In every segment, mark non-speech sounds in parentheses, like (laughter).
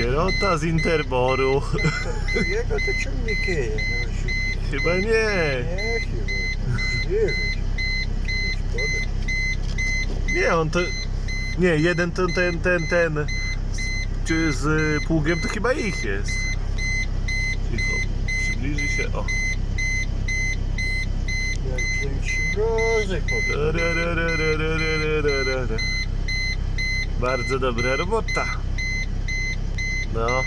Sierota z Interboru. Jego to ciągnikeje. Chyba nie. Nie, chyba. Nie, on to... Nie, jeden ten, ten, ten, ten z, z pługiem to chyba ich jest. Cicho, przybliży się, o. Jak większy mrozek Bardzo dobra robota. No.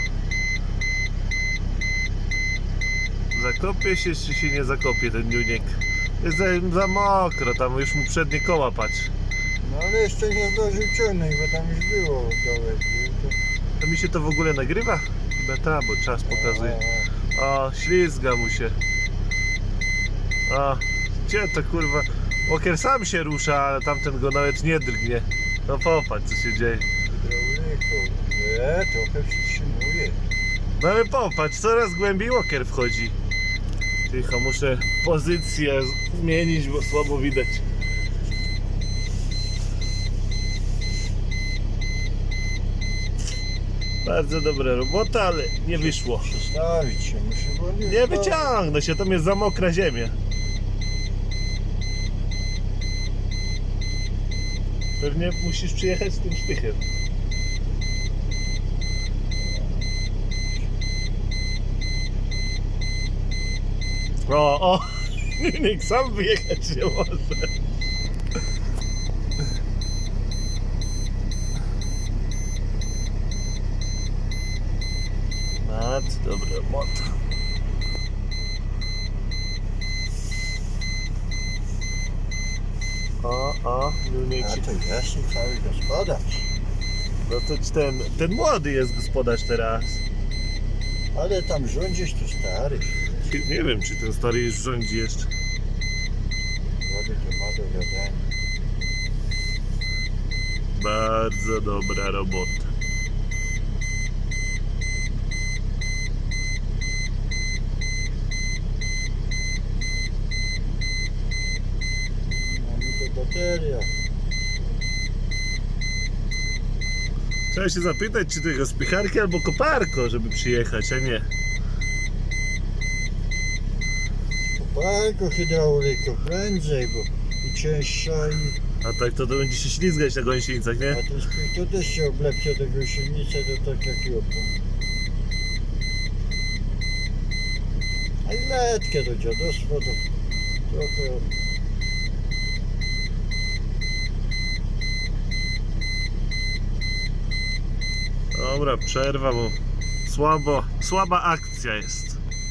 Zakopie się, czy się nie zakopie ten niuniek? Jest za, za mokro, tam już mu przednie koła patrz. No ale jeszcze nie zdążył ciągnąć, bo tam już było dołek. To... To mi się to w ogóle nagrywa? Chyba ta, bo czas pokazuje. O, ślizga mu się. O, gdzie to kurwa? Walker sam się rusza, ale tamten go nawet nie drgnie. No popatrz co się dzieje. Hydrauliką. Nie, trochę przytrzymuje. No ale popatrz, coraz głębiej Walker wchodzi. Cicho, muszę pozycję zmienić, bo słabo widać. Bardzo dobra robota, ale nie wyszło. Przestawić się muszę, bo nie Nie wyciągnę się, tam jest za mokra ziemia. Pewnie musisz przyjechać z tym sztychem. O, (laughs) o! Nikt sam wyjechać nie może. Bardzo dobra robota. O, o, A Junieci. to jest cały gospodarz. No to ten, ten młody jest gospodarz teraz. Ale tam rządzisz to stary. Nie wiem, czy ten stary już rządzi jeszcze. Bardzo dobra robota. Bateria. Trzeba się zapytać, czy tego spicharki albo koparko, żeby przyjechać, a nie. Koparko hydrauliką prędzej, bo i cięższa i... A tak to, to będzie się ślizgać na gąsienicach, nie? A to, jest, to też się oblepcie do gąsienicy, to tak jak jopą. A i letkie do dziadostwa to trochę... Dobra, przerwa, bo słabo, słaba akcja jest.